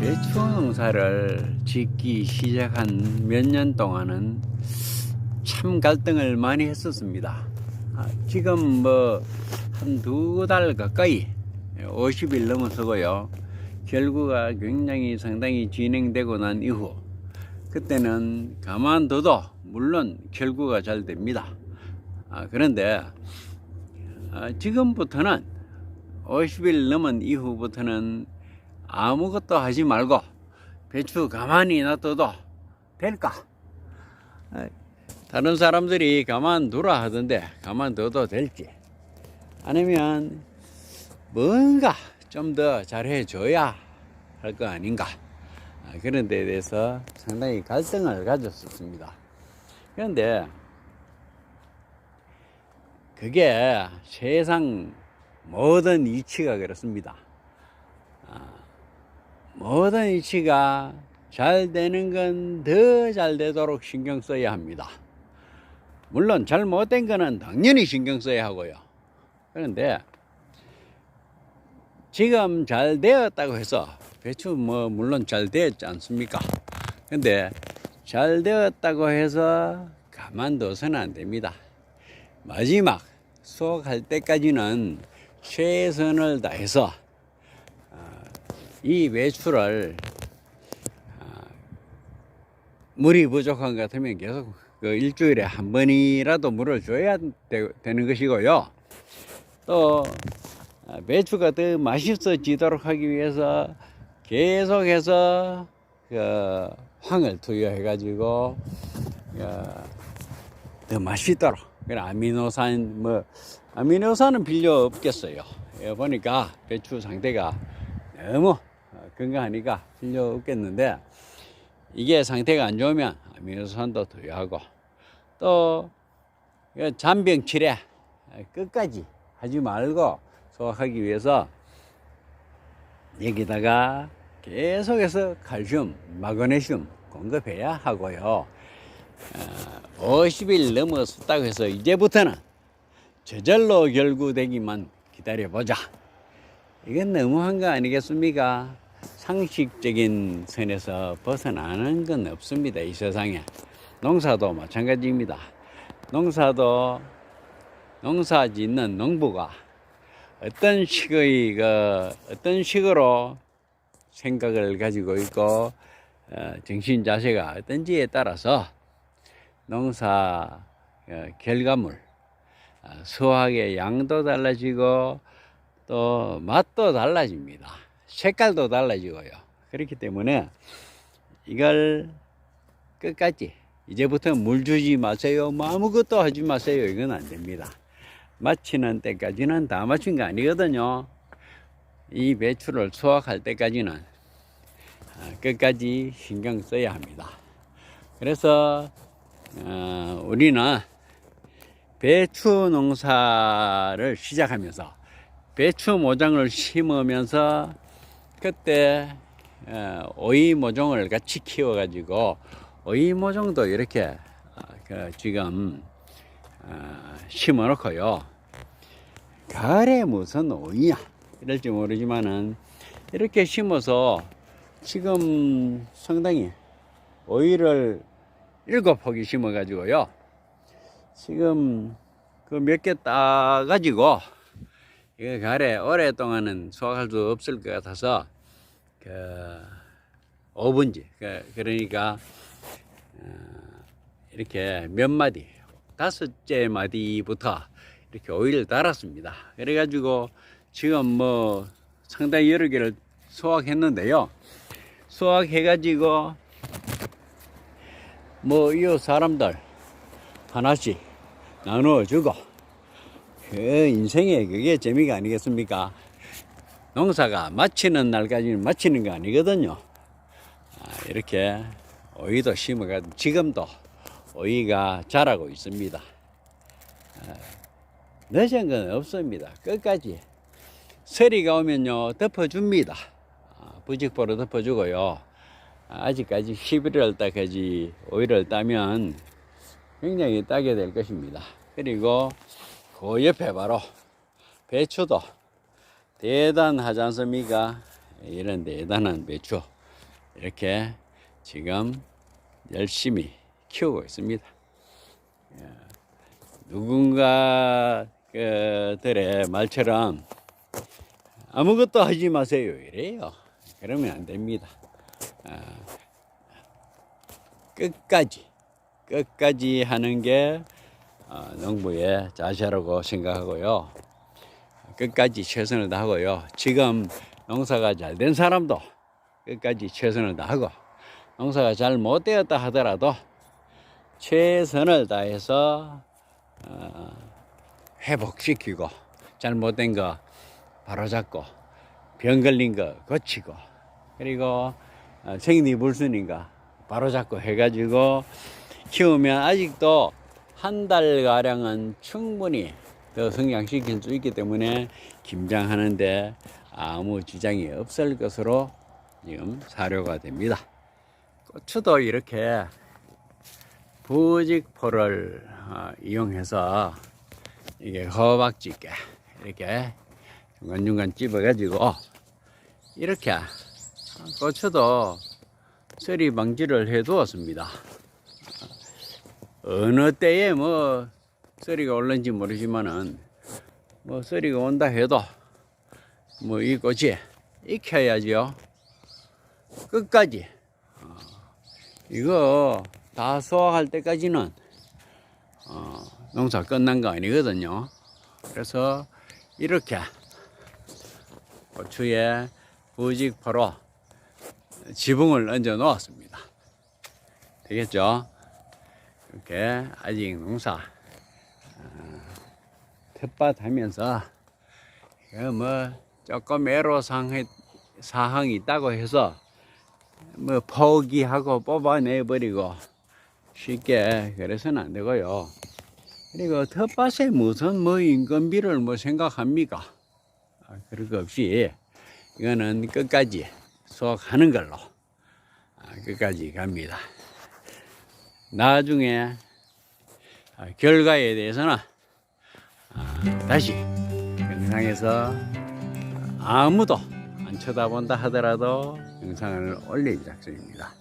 배추 농사를 짓기 시작한 몇 년 동안은 참 갈등을 많이 했었습니다. 아, 지금 뭐 한 두 달 가까이 50일 넘어서고요. 결구가 굉장히 상당히 진행되고 난 이후 그때는 가만둬도 물론 결구가 잘 됩니다. 아, 그런데 아, 지금부터는 50일 넘은 이후부터는 아무것도 하지 말고 배추 가만히 놔둬도 될까? 아, 다른 사람들이 가만 두라 하던데 가만 둬도 될지 아니면 뭔가 좀 더 잘해줘야 할 거 아닌가 아, 그런 데에 대해서 상당히 갈등을 가졌었습니다. 그런데 그게 세상 모든 이치가 그렇습니다. 아, 모든 이치가 잘 되는 건 더 잘 되도록 신경 써야 합니다. 물론 잘못된 거는 당연히 신경 써야 하고요. 그런데 지금 잘 되었다고 해서 배추 뭐 물론 잘 되었지 않습니까? 근데 잘 되었다고 해서 가만둬서는 안 됩니다. 마지막 수확할 때까지는 최선을 다해서 어, 이 배추를 어, 물이 부족한 것 같으면 계속 그 일주일에 한 번이라도 물을 줘야 되, 는 것이고요. 또 어, 배추가 더 맛있어지도록 하기 위해서 계속해서 그 황을 투여해 가지고 더 맛있도록 아미노산 뭐 아미노산은 필요 없겠어요. 예, 보니까 배추 상태가 너무 어, 건강하니까 필요 없겠는데 이게 상태가 안 좋으면 아미노산도 투여하고 또그 잔병 치레 끝까지 하지 말고 소화하기 위해서 여기다가 계속해서 칼슘, 마그네슘 공급해야 하고요. 어, 50일 넘었다고 해서 이제부터는 저절로 결구되기만 기다려보자. 이건 너무한 거 아니겠습니까? 상식적인 선에서 벗어나는 건 없습니다. 이 세상에. 농사도 마찬가지입니다. 농사도 농사 짓는 농부가 어떤 식의 그 어떤 식으로 생각을 가지고 있고 어, 정신 자세가 어떤지에 따라서 농사 어, 결과물 어, 수확의 양도 달라지고 또 맛도 달라집니다. 색깔도 달라지고요. 그렇기 때문에 이걸 끝까지 이제부터 물 주지 마세요. 뭐 아무것도 하지 마세요. 이건 안 됩니다. 마치는 때까지는 다 마친 거 아니거든요. 이 배추를 수확할 때까지는 아, 끝까지 신경 써야 합니다. 그래서 어, 우리는 배추 농사를 시작하면서 배추 모종을 심으면서 그때 어, 오이 모종을 같이 키워 가지고 오이 모종도 이렇게 어, 그 지금 어, 심어 놓고요. 가래 무슨 오이야 이럴지 모르지만은 이렇게 심어서 지금 상당히 오이를 일곱 포기 심어 가지고요. 지금 그 몇 개 따 가지고 이거 가래 오랫동안은 수확할 수 없을 것 같아서 그 5분지 그 그러니까 어, 이렇게 몇 마디 다섯째 마디부터 이렇게 오이를 달았습니다. 그래 가지고 지금 뭐 상당히 여러 개를 수확했는데요. 수확해 가지고 뭐 이 사람들 하나씩 나누어주고 그 인생에 그게 재미가 아니겠습니까? 농사가 마치는 날까지는 마치는 거 아니거든요. 아, 이렇게 오이도 심어가 지금도 오이가 자라고 있습니다. 아, 늦은 건 없습니다. 끝까지 서리가 오면요 덮어줍니다. 아, 부직포로 덮어주고요. 아직까지 11월 달까지 오이를 따면 굉장히 따게 될 것입니다. 그리고 그 옆에 바로 배추도 대단하지 않습니까? 이런 대단한 배추 이렇게 지금 열심히 키우고 있습니다. 예, 누군가 그들의 말처럼 아무것도 하지 마세요 이래요. 그러면 안 됩니다. 아, 끝까지 끝까지 하는 게 어, 농부의 자세라고 생각하고요. 끝까지 최선을 다하고요. 지금 농사가 잘 된 사람도 끝까지 최선을 다하고 농사가 잘 못 되었다 하더라도 최선을 다해서 어, 회복시키고 잘못된 거 바로잡고 병 걸린 거 고치고 그리고 어, 생리불순인 거 바로잡고 해가지고 키우면 아직도 한 달 가량은 충분히 더 성장시킬 수 있기 때문에 김장하는데 아무 지장이 없을 것으로 지금 사료가 됩니다. 고추도 이렇게 부직포를 어, 이용해서 이게 허박지 있게 이렇게 중간중간 찝어가지고 이렇게 고추도 쓰리 방지를 해 두었습니다. 어느 때에 뭐 쓰리가 올는지 모르지만은 뭐 쓰리가 온다 해도 뭐 이 꽃이 익혀야지요. 끝까지. 어, 이거 다 수확할 때까지는 어, 농사 끝난 거 아니거든요. 그래서 이렇게 고추에 부직포로 지붕을 얹어 놓았습니다. 되겠죠? 이렇게 아직 농사 어, 텃밭 하면서 뭐 조금 애로사항 사항이 있다고 해서 뭐 포기하고 뽑아내 버리고 쉽게 그래서는 안 되고요. 그리고 텃밭에 무슨 뭐 인건비를 뭐 생각합니까? 아, 그럴 거 없이 이거는 끝까지 수확하는 걸로 아, 끝까지 갑니다. 나중에 아, 결과에 대해서는 아, 다시 영상에서 아무도 안 쳐다본다 하더라도 영상을 올릴 작정입니다.